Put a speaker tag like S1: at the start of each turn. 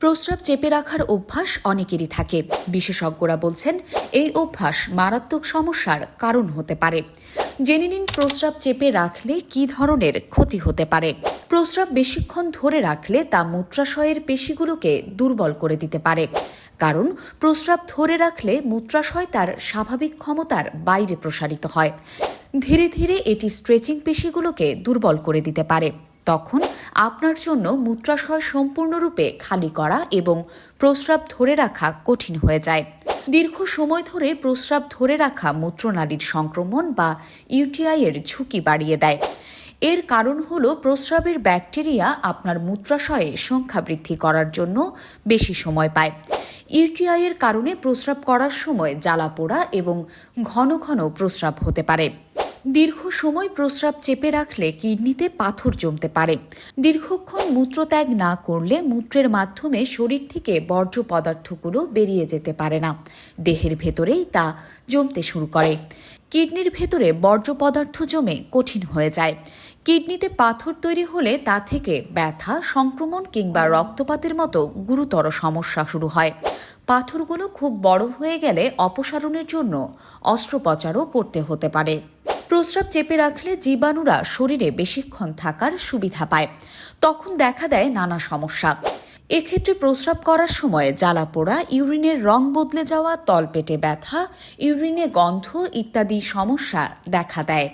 S1: প্রস্রাব চেপে রাখার অভ্যাস অনেকেরই থাকে। বিশেষজ্ঞরা বলছেন, এই অভ্যাস মারাত্মক সমস্যার কারণ হতে পারে। জেনে নিন প্রস্রাব চেপে রাখলে কী ধরনের ক্ষতি হতে পারে। প্রস্রাব বেশিক্ষণ ধরে রাখলে তা মূত্রাশয়ের পেশিগুলোকে দুর্বল করে দিতে পারে। কারণ, প্রস্রাব ধরে রাখলে মূত্রাশয় তার স্বাভাবিক ক্ষমতার বাইরে প্রসারিত হয়। ধীরে ধীরে এটি স্ট্রেচিং পেশিগুলোকে দুর্বল করে দিতে পারে। তখন আপনার জন্য মূত্রাশয় সম্পূর্ণরূপে খালি করা এবং প্রস্রাব ধরে রাখা কঠিন হয়ে যায়। দীর্ঘ সময় ধরে প্রস্রাব ধরে রাখা মূত্রনালীর সংক্রমণ বা ইউটিআই এর ঝুঁকি বাড়িয়ে দেয়। এর কারণ হল প্রস্রাবের ব্যাকটেরিয়া আপনার মূত্রাশয়ে সংখ্যা বৃদ্ধি করার জন্য বেশি সময় পায়। ইউটিআই এর কারণে প্রস্রাব করার সময় জ্বালা পোড়া এবং ঘন ঘন প্রস্রাব হতে পারে। দীর্ঘ সময় প্রস্রাব চেপে রাখলে কিডনিতে পাথর জমতে পারে। দীর্ঘক্ষণ মূত্রত্যাগ না করলে মূত্রের মাধ্যমে শরীর থেকে বর্জ্য পদার্থগুলো বেরিয়ে যেতে পারে না। দেহের ভেতরেই তা জমতে শুরু করে। কিডনির ভেতরে বর্জ্য পদার্থ জমে কঠিন হয়ে যায়। কিডনিতে পাথর তৈরি হলে তা থেকে ব্যথা, সংক্রমণ কিংবা রক্তপাতের মতো গুরুতর সমস্যা শুরু হয়। পাথরগুলো খুব বড় হয়ে গেলে অপসারণের জন্য অস্ত্রোপচারও করতে হতে পারে। প্রস্রাব চেপে রাখলে জীবাণুরা শরীরে বেশিক্ষণ থাকার সুবিধা পায়। তখন দেখা দেয় নানা সমস্যা। এক্ষেত্রে প্রস্রাব করার সময় জ্বালা পোড়া, ইউরিনের রং বদলে যাওয়া, তলপেটে ব্যথা, ইউরিনে গন্ধ ইত্যাদি সমস্যা দেখা দেয়।